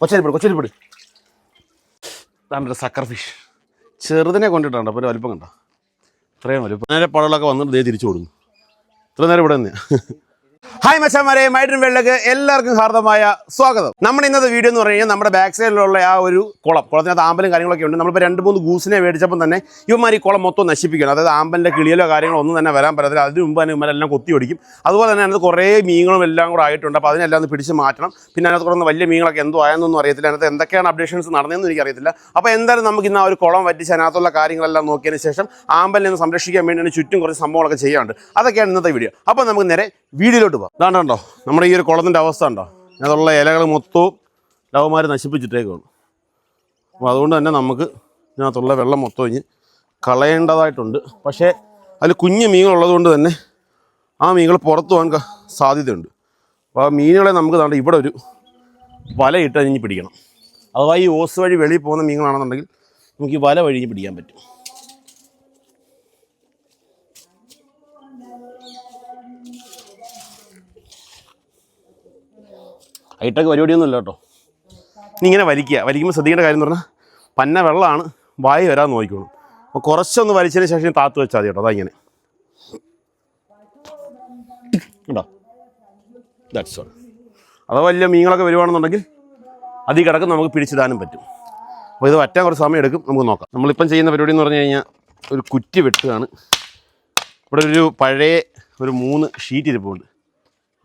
കൊച്ചരിപ്പിട് കൊച്ചരിപ്പിട് താന്റെ sucker fish ചെറുതിനെ കൊണ്ടിട്ടുണ്ട് അപ്പോൾ ഒരു വലിപ്പം കണ്ടോ? ഇത്രയും വലിപ്പം. നേരെ പടകളൊക്കെ വന്നിട്ട് ദേ തിരിച്ചു കൊടുക്കും. ഇത്ര നേരം ഇവിടെ തന്നെയാണ് ഹായ് മച്ചാമാരെ മൈഡൻ വെള്ളക്ക് എല്ലാവർക്കും ഹാർദമായ സ്വാഗതം. നമ്മൾ ഇന്നത്തെ വീഡിയോ എന്ന് പറഞ്ഞു കഴിഞ്ഞാൽ നമ്മുടെ ബാക്ക് സൈഡിലുള്ള ആ ഒരു കുളം കുളത്തിനകത്ത് ആമ്പലും കാര്യങ്ങളൊക്കെ ഉണ്ട്. നമ്മളിപ്പോൾ രണ്ട് മൂന്ന് ഗൂസിനെ മേടിച്ചപ്പോൾ തന്നെ ഇവന്മാർ ഈ കുളം മൊത്തം നശിപ്പിക്കണം അതായത് ആമ്പലിന്റെ കിളിയിലോ കാര്യങ്ങളോ ഒന്നും തന്നെ വരാൻ പറ്റത്തില്ല. അതിന് മുമ്പ് തന്നെ ഇവന്മാരെല്ലാം കൊത്തി ഒടിക്കും. അതുപോലെ തന്നെ അതിനകത്ത് കുറേ മീനുകളും എല്ലാം കൂടെ ആയിട്ടുണ്ട്. അപ്പോൾ അതിനെല്ലാം ഒന്ന് പിടിച്ച് മാറ്റണം. പിന്നെ അതിനകത്ത് കുറഞ്ഞ വലിയ മീനുകളൊക്കെ എന്തോ ആയെന്നൊന്നും അറിയത്തില്ല. അതിനകത്ത് എന്തൊക്കെയാണ് അപ്ഡേഷൻസ് നടന്നതെന്ന് എനിക്കറിയത്തില്ല. അപ്പോൾ എന്തായാലും നമുക്ക് ഇന്ന് ആ ഒരു കുളം വറ്റിച്ച് അതിനകത്തുള്ള കാര്യങ്ങളെല്ലാം നോക്കിയതിന് ശേഷം ആമ്പലിനെ സംരക്ഷിക്കാൻ വേണ്ടിയാണ് ചുറ്റും കുറച്ച് സംഭവങ്ങളൊക്കെ ചെയ്യാറുണ്ട് അതൊക്കെയാണ് ഇന്നത്തെ വീഡിയോ അപ്പോൾ നമുക്ക് നേരെ വീഡിയോയിലോട്ട് പോകാം. ഇതാണ്ടോ നമ്മുടെ ഈ ഒരു കുളത്തിന്റെ അവസ്ഥ ഉണ്ടോ അതുള്ള ഇലകൾ മൊത്തവും ലവന്മാർ നശിപ്പിച്ചിട്ടേക്കാണ് അപ്പോൾ അതുകൊണ്ട് തന്നെ നമുക്ക് ഇതിനകത്തുള്ള വെള്ളം മൊത്തം ഇഞ്ഞ് കളയേണ്ടതായിട്ടുണ്ട്. പക്ഷേ അതിൽ കുഞ്ഞു മീനുള്ളത് കൊണ്ട് തന്നെ ആ മീനുകൾ പുറത്തു പോകാൻ സാധ്യതയുണ്ട്. അപ്പോൾ ആ മീനുകളെ നമുക്ക് ദാണ്ട് ഇവിടെ ഒരു വലയിട്ട് അഞ്ഞ് പിടിക്കണം. അഥവാ ഈ ഓസ് വഴി വെളിയിൽ പോകുന്ന മീനുകളാണെന്നുണ്ടെങ്കിൽ നമുക്ക് ഈ വല വഴിഞ്ഞ് പിടിക്കാൻ പറ്റും. ഹൈടെക് പരിപാടിയൊന്നും ഇല്ല കേട്ടോ. ഇനി ഇങ്ങനെ വലിക്കുക. വലിക്കുമ്പോൾ ശ്രദ്ധിക്കേണ്ട കാര്യം എന്ന് പറഞ്ഞാൽ പന്ന വെള്ളമാണ് വായി വരാൻ നോക്കിക്കോളും. അപ്പോൾ കുറച്ചൊന്ന് വലിച്ചതിന് ശേഷം താത്ത് വെച്ചാൽ മതി കേട്ടോ. അതാ ഇങ്ങനെ. ഉണ്ടോ ദാറ്റ്സ് ഓൾ വലിയ മീനുകളൊക്കെ വരുവാണെന്നുണ്ടെങ്കിൽ അതിൽ കിടക്കും നമുക്ക് പിടിച്ചിടാനും പറ്റും. അപ്പോൾ ഇത് വറ്റാൻ കുറച്ച് സമയം എടുക്കും. നമുക്ക് നോക്കാം. നമ്മളിപ്പം ചെയ്യുന്ന പരിപാടി എന്ന് പറഞ്ഞു കഴിഞ്ഞാൽ ഒരു കുറ്റി വെട്ടുകയാണ്. ഇവിടെ ഒരു പഴയ ഒരു മൂന്ന് ഷീറ്റ് ഇരിപ്പുണ്ട്.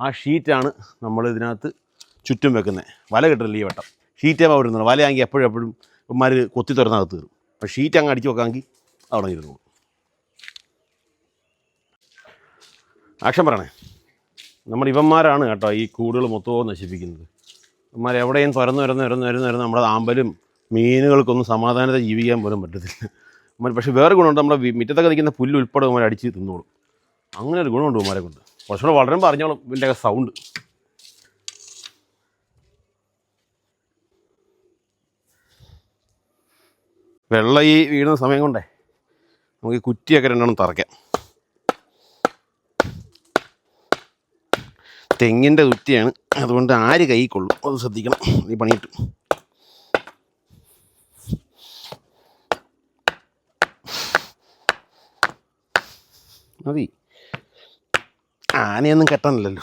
ആ ഷീറ്റാണ് നമ്മൾ ഇതിനകത്ത് ചുറ്റും വെക്കുന്നത് വല കിട്ടില്ല ഈ വട്ടം. ഷീറ്റ് അവിടെ ഇരുന്നത് വലയാങ്കിൽ എപ്പോഴും എപ്പോഴും ഇവന്മാർ കൊത്തി തുറന്നകത്ത് തീരും. അപ്പോൾ ഷീറ്റ് അങ്ങ് അടിച്ച് വെക്കാമെങ്കിൽ അവിടെ ഇരുന്നു ആക്ഷൻ പറയണേ. നമ്മുടെ ഇവന്മാരാണ് കേട്ടോ ഈ കൂടുകൾ മൊത്തവും നശിപ്പിക്കുന്നത്. ഇവന്മാർ എവിടെയും തുറന്നു വരുന്ന വരുന്ന വരുന്ന വരുന്ന നമ്മുടെ ആമ്പലും മീനുകൾക്കൊന്നും സമാധാനത്തെ ജീവിക്കാൻ പോലും പറ്റത്തില്ല. ഇവന്മാർ പക്ഷേ വേറെ ഗുണമുണ്ട്. നമ്മുടെ മുറ്റത്തൊക്കെ നിൽക്കുന്ന പുല്ല് ഉൾപ്പെടെ ഇവന്മാർ അടിച്ച് തിന്നോളും. അങ്ങനെ ഒരു ഗുണമുണ്ട് ഇവന്മാരെ കൊണ്ട്. കുറച്ചുകൂടെ വളരെ പറഞ്ഞോളും ഇതിന്റെയൊക്കെ സൗണ്ട് വെള്ളം ഈ വീഴുന്ന സമയം കൊണ്ടേ നമുക്ക് ഈ കുറ്റിയൊക്കെ രണ്ടെണ്ണം തറയ്ക്കാം. തെങ്ങിന്റെ കുറ്റിയാണ്. അതുകൊണ്ട് ആര് കൈ കൊള്ളും അത് ശ്രദ്ധിക്കണം. ഈ പണിയിട്ടു. മതി. ആനയൊന്നും കെട്ടാനില്ലല്ലോ.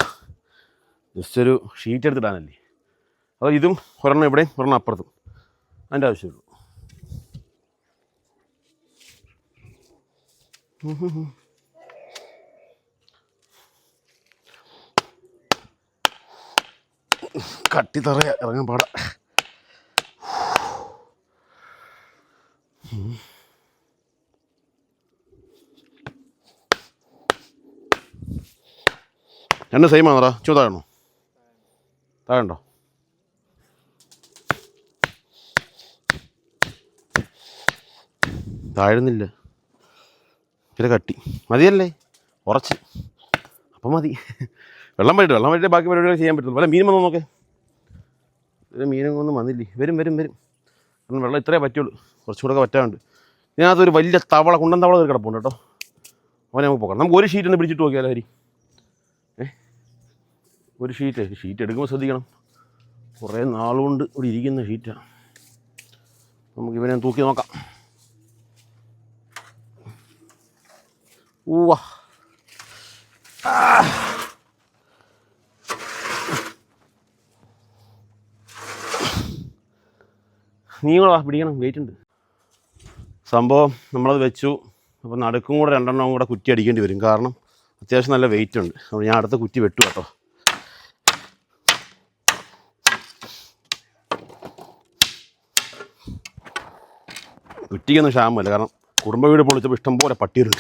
ജസ്റ്റ് ഒരു ഷീറ്റ് എടുത്തിടാനല്ലേ. അപ്പോൾ ഇതും ഒരെണ്ണം ഇവിടെയും ഒരെണ്ണം അപ്പുറത്തും. അതിന്റെ ആവശ്യമുള്ളൂ. കട്ടിത്തറ ഇറങ്ങാൻ പാട. രണ്ട് സെയിം ആണോടാ. ചൂ താഴണോ താഴണ്ടോ താഴുന്നില്ല ഇച്ചിരി കട്ടി. മതിയല്ലേ? ഉറച്ച്. അപ്പം മതി. വെള്ളം പറ്റിട്ട് വെള്ളം വരട്ടെ ബാക്കി പരിപാടികൾ ചെയ്യാൻ പറ്റുള്ളൂ. വല്ല മീൻ വന്നോ നോക്കേ? ഒരു മീനും ഒന്നും വന്നില്ലേ? വരും വരും വരും. കാരണം വെള്ളം ഇത്രേ പറ്റുള്ളൂ. കുറച്ചുകൂടെ പറ്റാറുണ്ട് ഇതിനകത്തൊരു വലിയ തവള കുണ്ടൻ തവള ഒരു കിടപ്പുണ്ട് കേട്ടോ. അവനെ നമുക്ക് പോകണം നമുക്ക് ഒരു ഷീറ്റ് ഒന്ന് പിടിച്ചിട്ട് നോക്കിയാലോ ഹരി? ഏ? ഒരു ഷീറ്റ്. ഷീറ്റ് എടുക്കുമ്പോൾ ശ്രദ്ധിക്കണം. കുറേ നാളുകൊണ്ട് ഇവിടെ ഇരിക്കുന്ന ഷീറ്റാണ് നമുക്ക് ഇവനെ തൂക്കി നോക്കാം. ഊവ 아. കൂടെ പിടിക്കണം. വെയിറ്റ് ഉണ്ട്. സംഭവം നമ്മളത് വെച്ചു. അപ്പോൾ നടുക്കും കൂടെ രണ്ടെണ്ണം കൂടെ കുറ്റി അടിക്കേണ്ടി വരും. കാരണം അത്യാവശ്യം നല്ല വെയിറ്റ് ഉണ്ട്. അപ്പോൾ ഞാൻ അടുത്ത കുറ്റി വെട്ടു കേട്ടോ. കുറ്റിക്കൊന്നും ക്ഷാമല്ല കാരണം കുടുംബ വീട് പൊളിച്ചപ്പോൾ ഇഷ്ടംപോലെ പട്ടിയുണ്ട്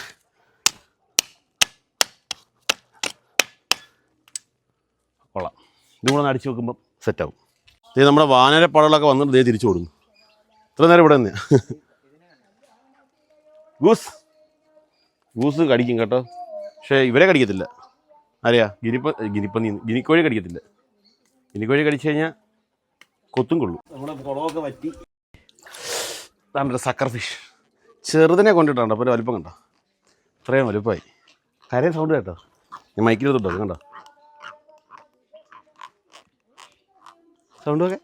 കൊള്ളാം ഇതും കൂടെ അടിച്ചു വെക്കുമ്പോൾ വെക്കുമ്പം സെറ്റാവും. ഇത് നമ്മുടെ വാനര പടകളൊക്കെ വന്നിട്ട് ദേ തിരിച്ചു കൊടുക്കും. ഇത്ര നേരം ഇവിടെ തന്നെയാ ഗൂസ്. ഗൂസ് കടിക്കും കേട്ടോ. പക്ഷേ ഇവരെ കടിക്കത്തില്ല. അറിയാ ഗിരിപ്പ ഗിരിപ്പന്നി ഗിനിക്കോഴി കടിക്കത്തില്ല. ഗിനിക്കോഴി കടിച്ചു കഴിഞ്ഞാൽ കൊത്തും കൊള്ളും. നമ്മുടെ കുളമൊക്കെ വറ്റി. നമ്മുടെ സക്കർ ഫിഷ്. ചെറുതിനെ കൊണ്ടിട്ടുണ്ട് അപ്പോൾ ഒരു വലുപ്പം കണ്ടോ? ഇത്രയും വലുപ്പമായി. കരയും സൗണ്ട് കേട്ടോ. ഞാൻ മൈക്കിൽ തൊട്ടോ കണ്ടോ? സൗണ്ട് ഒക്കെ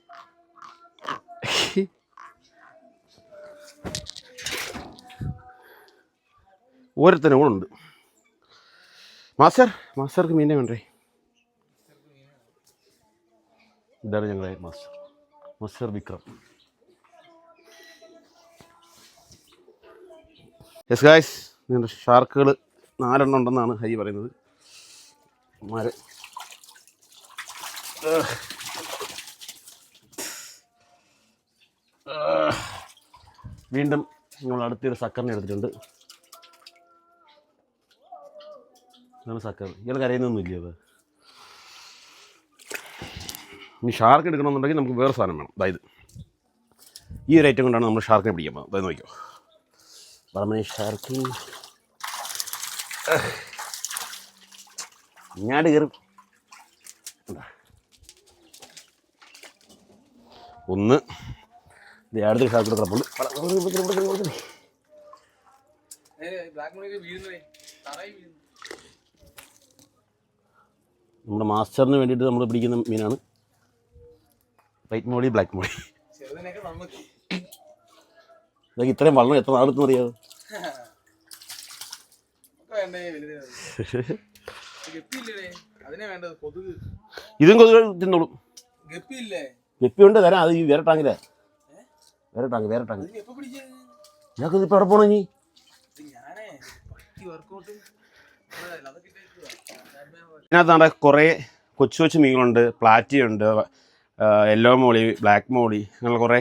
ഓരോരുത്തരും കൂടെ ഉണ്ട്. മാസ്റ്റർ മാസ്റ്റർക്ക് മീനെ വേണ്ടേ? ഇതാണ് ഞങ്ങളെ master master Vikram. Yes guys നിങ്ങളുടെ ഷാർക്കുകൾ നാലെണ്ണം ഉണ്ടെന്നാണ് ഹരി പറയുന്നത്. മാര്. വീണ്ടും നമ്മൾ അടുത്തൊരു സക്കറിനെ എടുത്തിട്ടുണ്ട്. സക്കർ. ഇയാൾ കരയുന്നൊന്നുമില്ല അത്? ഇനി ഷാർക്ക് എടുക്കണമെന്നുണ്ടെങ്കിൽ നമുക്ക് വേറെ സാധനം വേണം. അതായത് ഈ ഒരു ഐറ്റം കൊണ്ടാണ് നമ്മൾ ഷാർക്കിനെ പിടിക്കാൻ പോകുന്നത്. അതായത് നോക്കിയോ പറമണി ഷാർക്ക് ഇങ്ങാട് കയറും? ഒന്ന്. ഇത് അടുത്ത ഷാക്കിൽ കിടപ്പുണ്ട് നമ്മുടെ മാസ്റ്ററിന് വേണ്ടിയിട്ട് നമ്മൾ പിടിക്കുന്ന മീനാണ്. White molly black molly. ഇതൊക്കെ ഇത്രയും വള്ളം എത്ര നാളെത്തുന്ന അറിയാതെ ഇതും കൊതുകൾ തിന്നോളും. ഗപ്പിയുണ്ട് തരാം. അത് ഈ വേറെ ടാങ്കിലാണ് വേറെ ടാങ്ക് വേറെ ടാങ്ക് ഞങ്ങൾക്ക് എവിടെ പോകണം ഇനി ഇത് ഞാനേ വർക്കൗട്ട് അതൊക്കെ ഇട്ടേക്കുവാ. ഇതിനകത്ത് നമ്മുടെ കുറേ കൊച്ചു കൊച്ചു മീനുകളുണ്ട് പ്ലാറ്റിയുണ്ട് യെല്ലോ മോളി ബ്ലാക്ക് മോളി അങ്ങനെ കുറേ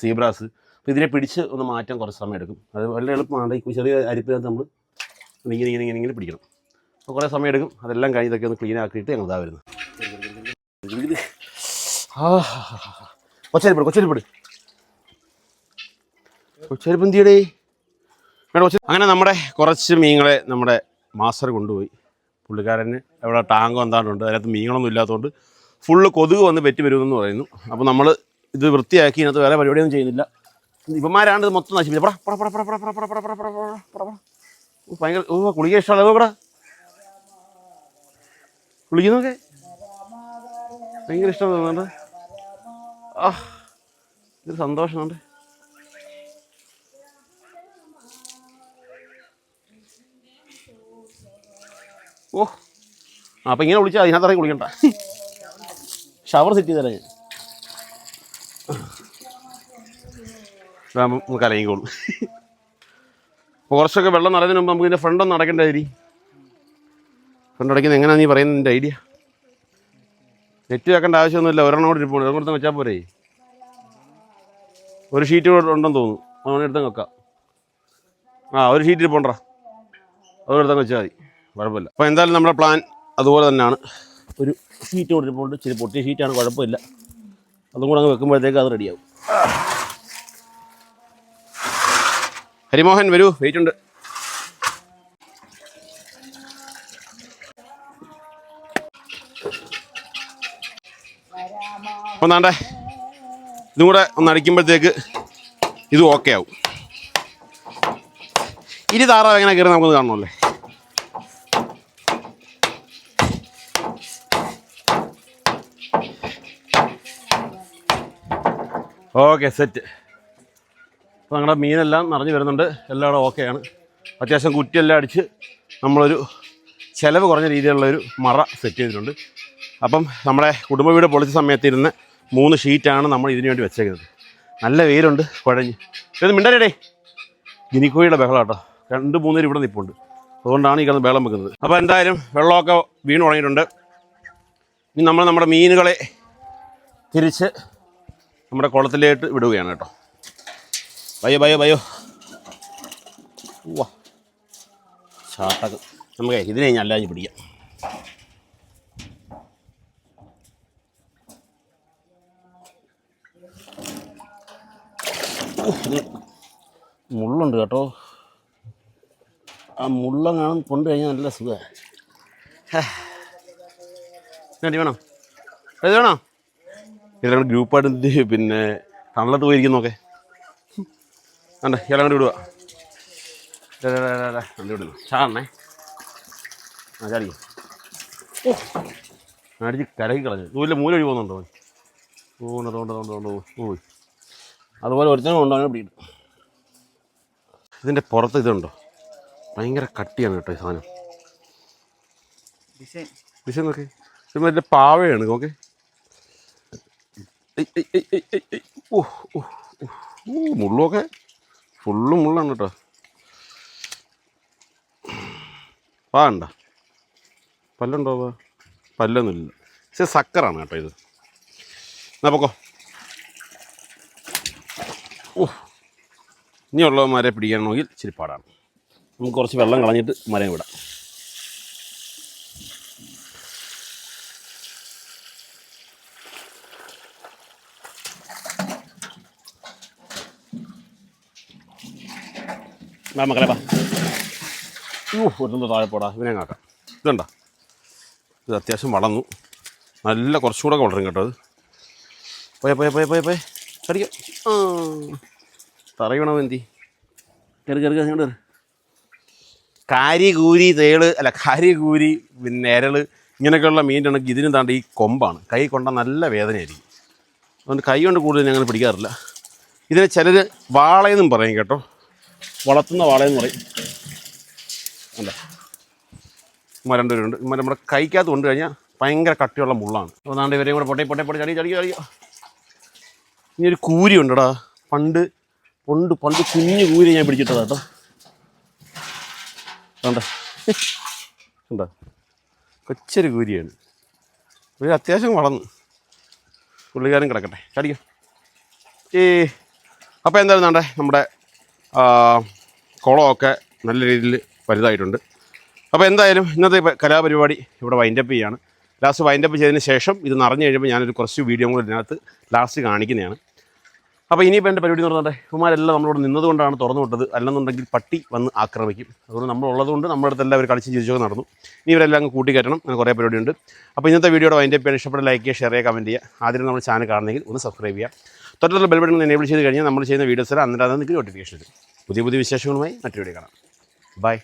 സീബ്രാസ് അപ്പോൾ ഇതിനെ പിടിച്ച് ഒന്ന് മാറ്റാൻ കുറച്ച് സമയം എടുക്കും. അത് വളരെ എളുപ്പമാണ്. ഈ ചെറിയ അരിപ്പിനകത്ത് നമ്മൾ ഇങ്ങനെ ഇങ്ങനെ ഇങ്ങനെ ഇങ്ങനെ പിടിക്കണം. അപ്പോൾ കുറേ സമയം എടുക്കും. അതെല്ലാം കഴിഞ്ഞ് ഇതൊക്കെ ഒന്ന് ക്ലീൻ ആക്കിയിട്ട് ഞങ്ങൾ ഇതാ വരുന്നത്. കൊച്ചരിപ്പിട് കൊച്ചരിപ്പിട് കൊച്ചരിപ്പം മേഡം കൊച്ചു അങ്ങനെ നമ്മുടെ കുറച്ച് മീനുകളെ നമ്മുടെ മാസ്റ്റർ കൊണ്ടുപോയി പുള്ളിക്കാരന് അവിടെ ടാങ്കോ എന്താണ്ടുണ്ട് അതിനകത്ത് മീനുകളൊന്നും ഇല്ലാത്തതുകൊണ്ട് ഫുള്ള് കൊതുക് വന്ന് പെറ്റി വരുമെന്ന് പറയുന്നു അപ്പോൾ നമ്മൾ ഇത് വൃത്തിയാക്കി ഇതിനകത്ത് വേറെ പരിപാടിയൊന്നും ചെയ്യുന്നില്ല ഇവന്മാരാണ് ഇത് മൊത്തം നശിപ്പിച്ചത് ഭയങ്കര ഓ കുളിക്കാൻ ഇഷ്ടമല്ല ഇവിടെ കുളിക്കുന്നൊക്കെ ഭയങ്കര ഇഷ്ടം തോന്നുന്നുണ്ട് ആ ഇതൊരു സന്തോഷമുണ്ട് ഓ. അപ്പം ഇങ്ങനെ വിളിച്ചാൽ അതിനകത്തിറങ്ങി കുളിക്കണ്ട. ഷവർ സെറ്റ് ചെയ്തല്ലേ ഞാൻ. ഇതാകുമ്പോൾ നമുക്ക് അലങ്ങിക്കോളും കുറച്ചൊക്കെ വെള്ളം നിറയുന്നതിന് മുമ്പ് നമുക്ക് ഇതിന്റെ ഫ്രണ്ട് ഒന്ന് അടയ്ക്കേണ്ടതായി ഫ്രണ്ട് അടയ്ക്കുന്നത് എങ്ങനെയാണ് നീ പറയുന്നത് എന്റെ ഐഡിയ നെറ്റ് വെക്കേണ്ട ആവശ്യമൊന്നുമില്ല. ഒരെണ്ണം കൂടി ഇരിപ്പുണ്ട് അതുകൊണ്ട് വെച്ചാൽ പോരെ. ഒരു ഷീറ്റ് ഉണ്ടെന്ന് തോന്നുന്നു. അതുകൊണ്ട് എടുത്തങ്ങ് വെക്കാം. ആ ഒരു ഷീറ്റ് ഇരിപ്പുണ്ടാ അതുകൊണ്ട് എടുത്തങ്ങ് വെച്ചാൽ മതി. കുഴപ്പമില്ല. അപ്പോൾ എന്തായാലും നമ്മുടെ പ്ലാൻ അതുപോലെ തന്നെയാണ്. ഒരു ഷീറ്റ് ചെറിയ ഇച്ചിരി പൊട്ടിയ ഷീറ്റാണ് കുഴപ്പമില്ല. അതും കൂടെ അങ്ങ് വെക്കുമ്പോഴത്തേക്ക് അത് റെഡിയാവും ഹരിമോഹൻ വരൂ. വെയിറ്റ് ഉണ്ട്. അപ്പം നാണ്ടേ ഇതും കൂടെ ഒന്ന് അടിക്കുമ്പോഴത്തേക്ക് ഇത് ഓക്കെ ആവും. ഇനി താറാവ് എങ്ങനെ കയറി നമുക്കൊന്ന് കാണണമല്ലേ? ഓക്കെ സെറ്റ് അപ്പോൾ ഞങ്ങളുടെ മീനെല്ലാം നിറഞ്ഞു വരുന്നുണ്ട്. എല്ലാം ഓക്കെയാണ് അത്യാവശ്യം കുറ്റിയെല്ലാം അടിച്ച് നമ്മളൊരു ചിലവ് കുറഞ്ഞ രീതിയിലുള്ളൊരു മറ സെറ്റ് ചെയ്തിട്ടുണ്ട്. അപ്പം നമ്മുടെ കുടുംബ വീട് പൊളിച്ച സമയത്ത് ഇരുന്ന് മൂന്ന് ഷീറ്റാണ് നമ്മൾ ഇതിനു വേണ്ടി വെച്ചേക്കുന്നത്. നല്ല വെയിലുണ്ട് കുഴഞ്ഞ്. ഇത് മിണ്ടരടേ ഗിനിക്കോഴിയുടെ ബഹളം കേട്ടോ രണ്ട് മൂന്ന് പേര് ഇവിടെ നിൽപ്പുണ്ട് അതുകൊണ്ടാണ് ഈ കിടന്ന് ബഹളം വെക്കുന്നത്. അപ്പോൾ എന്തായാലും വെള്ളമൊക്കെ വീണ് തുടങ്ങിയിട്ടുണ്ട് ഇനി നമ്മൾ നമ്മുടെ മീനുകളെ തിരിച്ച് നമ്മുടെ കുളത്തിലേക്ക് വിടുകയാണ് കേട്ടോ. ബയോ ബയോ ബയോ വാ ചാട്ടകം നമുക്ക് ഇതിനെ ഞാൻ അല്ലാഞ്ഞ് പിടിക്കാം. മുള്ളുണ്ട് കേട്ടോ. ആ മുള്ളങ്ങാനും കൊണ്ടു കഴിഞ്ഞാൽ നല്ല സുഖമാണ്. വേണോ? ഇത് വേണോ? ഇതിലൂടെ ഗ്രൂപ്പായിട്ട് എന്ത് പിന്നെ തണലത്ത് പോയിരിക്കുന്നൊക്കെ അണ്ട ഇയാളെ അങ്ങോട്ട് വിടുക വണ്ടി വിടുന്നു. ചാടണേ ആ ചാടിക്കോ ഓ. അടിച്ച് കരകി കളഞ്ഞു. ദൂരെ മൂല ഒഴി പോകുന്നുണ്ടോ അവൻ? തോണ്ട തോണ്ട തോണ്ട പോയി ഓ. അതുപോലെ ഒരുത്തനും കൊണ്ടോ അവനെ പിടിയിട്ടു ഇതിന്റെ പുറത്ത് ഇതുണ്ടോ? ഭയങ്കര കട്ടിയാണ് കേട്ടോ ഈ സാധനം. ഡിസൈൻ നോക്കി. ഇത് മറ്റേ പാവയാണ് ഓക്കെ ഓ ഓ മുള്ളൊക്കെ. ഫുള്ള് മുള്ളാണ് കേട്ടോ. പാണ്ട പല്ലുണ്ടോ വാ പല്ലൊന്നുമില്ല. പക്ഷെ സക്കറാണ് കേട്ടോ ഇത്. എന്നാ പൊക്കോ. ഓ ഇനിയുള്ളവന്മാരെ പിടിക്കണമെങ്കിൽ ഇച്ചിരി പാടാണ്. നമുക്ക് കുറച്ച് വെള്ളം കളഞ്ഞിട്ട് മരം വിടാം വാ മക്കളെ വാ. ഒരുത്തന്റെ താഴെ പോടാ. ഇവനെ കാക്കാം ഇതുണ്ട? ഇത് അത്യാവശ്യം വളർന്നു. നല്ല കുറച്ചുകൂടെ വളരും കേട്ടോ അത് പോയ പോയ പോയ പോയ പോയ. കടിക്കാം. തറയണം എന്തി? കയറി കയറി കയറി കയറി കാരി കൂരി തേൾ അല്ല കാരി കൂരി പിന്നെ എരൾ ഇങ്ങനെയൊക്കെയുള്ള മീനാണെങ്കിൽ ഇതിനും താണ്ട് ഈ കൊമ്പാണ്. കൈ കൊണ്ട നല്ല വേദനയായിരിക്കും. അതുകൊണ്ട് കൈ കൊണ്ട് കൂടുതൽ ഞങ്ങൾ പിടിക്കാറില്ല. ഇതിനെ ചിലർ വാളയെന്നും പറയും കേട്ടോ. വളർത്തുന്ന വാളയെന്ന് പറയും. അല്ല ഇമ്മ രണ്ടുപേരുണ്ട് ഇമ്മ നമ്മുടെ കൈക്കകത്ത് കൊണ്ടു കഴിഞ്ഞാൽ ഭയങ്കര കട്ടിയുള്ള മുള്ളാണ്. അപ്പോൾ നാണ്ട് ഇവരെയും കൂടെ പൊട്ടി പൊട്ടേ പൊട്ടി ചടി ചടി ഇനി ഒരു കൂരി ഉണ്ടടാ. പണ്ട് പണ്ട് പണ്ട് കുഞ്ഞു കൂരി ഞാൻ പിടിച്ചിട്ടതാ കേട്ടോ. കണ്ട? ഉണ്ടോ കൊച്ചൊരു കൂരിയാണ്. ഒരു അത്യാവശ്യം വളർന്നു. പുള്ളിക്കാരൻ കിടക്കട്ടെ. ചടിക്കും. ഏ അപ്പോൾ എന്തായാലും നമ്മുടെ കുളമൊക്കെ നല്ല രീതിയിൽ വലുതായിട്ടുണ്ട്. അപ്പോൾ എന്തായാലും ഇന്നത്തെ കലാപരിപാടി ഇവിടെ വൈൻഡപ്പ് ചെയ്യാണ്. ലാസ്റ്റ് വൈൻഡപ്പ് ചെയ്തതിന് ശേഷം ഇത് നിറഞ്ഞു കഴിയുമ്പോൾ ഞാനൊരു കുറച്ച് വീഡിയോ കൂടെ ഇതിനകത്ത് ലാസ്റ്റ് കാണിക്കുന്നതാണ്. അപ്പോൾ ഇനിയിപ്പോൾ എന്റെ പരിപാടി പറഞ്ഞാൽ ഇവന്മാരെല്ലാം നമ്മളോട് നിന്നതുകൊണ്ടാണ് തുറന്നു വിട്ടത്. അല്ലെന്നുണ്ടെങ്കിൽ പട്ടി വന്ന് ആക്രമിക്കും. അതുകൊണ്ട് നമ്മളുള്ളതുകൊണ്ട് നമ്മുടെ അടുത്ത് എല്ലാവരും കളിച്ച് ചിരിച്ചൊക്കെ നടന്നു. ഇനി ഇവരെല്ലാം അങ്ങ് കൂട്ടിക്കയറ്റണം അങ്ങനെ കുറേ പരിപാടിയുണ്ട് അപ്പോൾ ഇന്നത്തെ വീഡിയോയുടെ വൈൻഡപ്പ് ചെയ്യാൻ ഇഷ്ടപ്പെട്ട ലൈക്ക് ചെയ്യുക ഷെയർ ചെയ്യുക കമന്റ് ചെയ്യുക. ആദ്യം നമ്മൾ ചാനൽ കാണുന്നെങ്കിൽ ഒന്ന് സബ്സ്ക്രൈബ് ചെയ്യുക. തൊട്ടുള്ള ബെൽ ബട്ടൺ എനേബിൾ ചെയ്ത് കഴിഞ്ഞാൽ നമ്മൾ ചെയ്യുന്ന വീഡിയോസ് എല്ലാം അന്നേരം നിങ്ങൾക്ക് നോട്ടിഫിക്കേഷൻ വരും. പുതിയ പുതിയ വിശേഷങ്ങളുമായി മറ്റൊരു വീഡിയോ കാണാം. ബൈ.